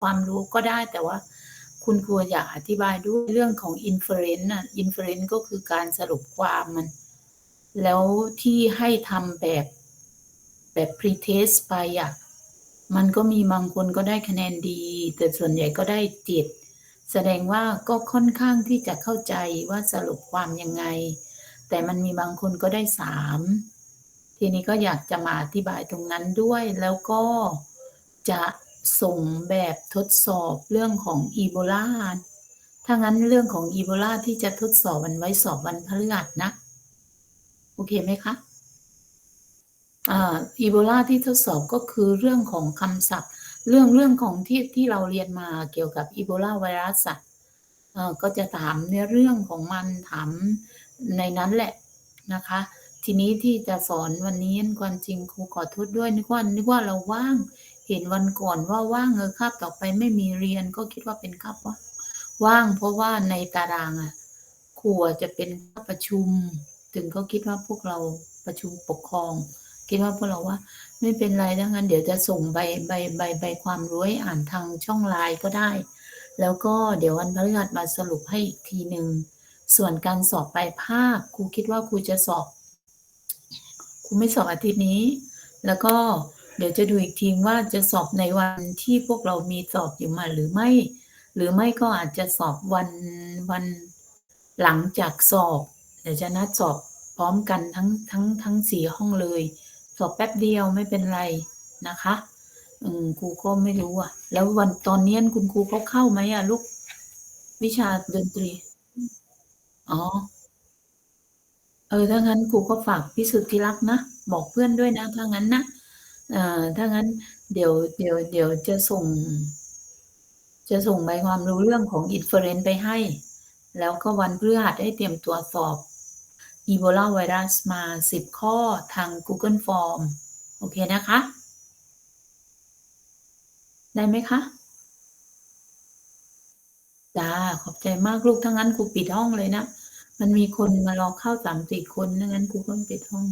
ความรู้ก็ได้แต่ว่าคุณครูอยากอธิบายด้วยเรื่องของ inference น่ะ inference ก็คือการสรุปความมัน แล้วที่ให้ทำแบบแบบ pretest ไปอะมันก็มีบางคนก็ได้คะแนนดี แต่ส่วนใหญ่ก็ได้เจ็ดแสดงว่าก็ค่อนข้างที่จะเข้าใจว่าสรุปความยังไง แต่มันมีบางคนก็ได้สามทีนี้ก็อยากจะมาอธิบายตรงนั้นด้วยแล้วก็จะ ส่งแบบทดสอบเรื่องของอีโบลาถ้างั้นเรื่องของอีโบลาที่จะทดสอบวันไว้สอบวันพฤหัสนะ โอเคไหมคะอีโบลาที่ทดสอบก็คือเรื่องของคำศัพท์ เรื่องเรื่องของที่ที่เราเรียนมาเกี่ยวกับอีโบลาไวรัสอะก็จะถามในเรื่องของมันถามในนั้นแหละนะคะ ทีนี้ที่จะสอนวันนี้ความจริงครูขอโทษด้วยนึกว่านึกว่าเราว่าง เห็นวันก่อนว่าว่างเออคาบต่อไปไม่มีเรียนก็คิดว่าเป็นคาบว่าว่าง เพราะว่าในตารางอะครูจะเป็นประชุม ถึงเขาคิดว่าพวกเราประชุมปกครอง คิดว่าพวกเราว่า ไม่เป็นไรดังนั้น เดี๋ยวจะส่งใบใบใบใบความรู้ให้อ่านทางช่องไลน์ก็ได้ แล้วก็เดี๋ยววันพฤหัสมาสรุปให้อีกทีหนึ่งส่วนการสอบปลายภาคครูคิดว่าครูจะสอบครูไม่สอบอาทิตย์นี้ แล้วก็ เดี๋ยวจะดูอีกทีว่าจะสอบในวันที่พวกเรามีสอบอยู่มาหรือไม่ หรือไม่ก็อาจจะสอบวันวันหลังจากสอบ เดี๋ยวจะนัดสอบพร้อมกันทั้งทั้งทั้งสี่ห้องเลย สอบแป๊บเดียวไม่เป็นไรนะคะอืมครูก็ไม่รู้อะ แล้ววันตอนนี้คุณครูเขาเข้าไหมอะลูกวิชาดนตรี อ๋อ เออ ถ้างั้นครูก็ฝากพิสุทธิรักนะ บอกเพื่อนด้วยนะ ถ้างั้นนะ อ่อถ้างั้นเดี๋ยวเดี๋ยวเดี๋ยวจะส่ง จะส่งใบความรู้เรื่องของ inference ไปให้ แล้วก็วันพฤหัสให้เตรียมตัวสอบอีโบลาไวรัสมา 10 ข้อทาง Google Form โอเคนะคะ ได้ไหมคะจ้าขอบใจมากลูกทั้งนั้นครูปิดห้องเลยนะ มันมีคนมารอเข้าสามสี่คนทั้งนั้นครูก็ปิดห้อง